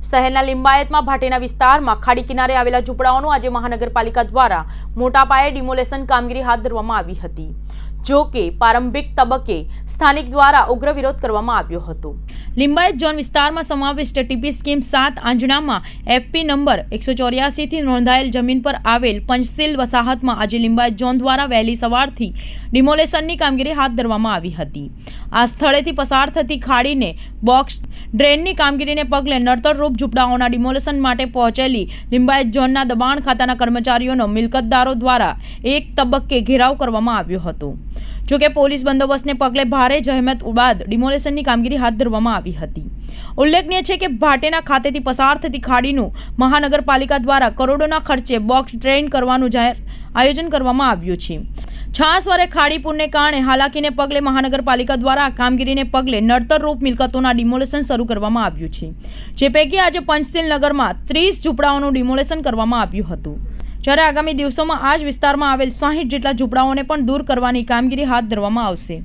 શહેરના લિંબાયતમાં ભાટેના વિસ્તારમાં ખાડી કિનારે આવેલા ઝૂંપડાઓનું આજે મહાનગરપાલિકા દ્વારા મોટા પાયે ડિમોલેશન કામગીરી હાથ ધરવામાં આવી હતી. જો કે પ્રારંભિક તબક્કે સ્થાનિક દ્વારા ઉગ્ર વિરોધ કરવામાં આવ્યો હતો. લિંબાયત ઝોન વિસ્તારમાં સમાવિષ્ટ ટીપી સ્કીમ સાત આંજણામાં એફપી નંબર એકસો ચોર્યાસીથી નોંધાયેલ જમીન પર આવેલ પંચશીલ વસાહતમાં આજે લિંબાયત ઝોન દ્વારા વહેલી સવારથી ડિમોલેશનની કામગીરી હાથ ધરવામાં આવી હતી. આ સ્થળેથી પસાર થતી ખાડીને બોક્સ ડ્રેનની કામગીરીને પગલે નડતરરૂપ ઝૂંપડાઓના ડિમોલેશન માટે પહોંચેલી લિંબાયત ઝોનના દબાણ ખાતાના કર્મચારીઓનો મિલકતદારો દ્વારા એક તબક્કે ઘેરાવ કરવામાં આવ્યો હતો. જોકે પોલીસ બંદોબસ્તને પગલે ભારે જહેમત બાદ ડિમોલેશનની કામગીરી હાથ ધરવામાં આવી હતી. ઉલ્લેખનીય છે કે ભાટેના ખાતેથી પસાર થતી ખાડીનું મહાનગરપાલિકા દ્વારા કરોડોના ખર્ચે બોક્સ ડ્રેન કરવાનું જાહેર આયોજન કરવામાં આવ્યું છે. છાસવારે ખાડી પૂરને કારણે હાલાકીને પગલે મહાનગરપાલિકા દ્વારા કામગીરીને પગલે નડતરરૂપ મિલકતોના ડિમોલેશન શરૂ કરવામાં આવ્યું છે. જે પૈકી આજે પંચશીલ નગરમાં ત્રીસ ઝૂંપડાઓનું ડિમોલેશન કરવામાં આવ્યું હતું. જ્યારે આગામી દિવસોમાં આ જ વિસ્તારમાં આવેલ સાહીઠ જેટલા ઝૂંપડાઓને પણ દૂર કરવાની કામગીરી હાથ ધરવામાં આવશે.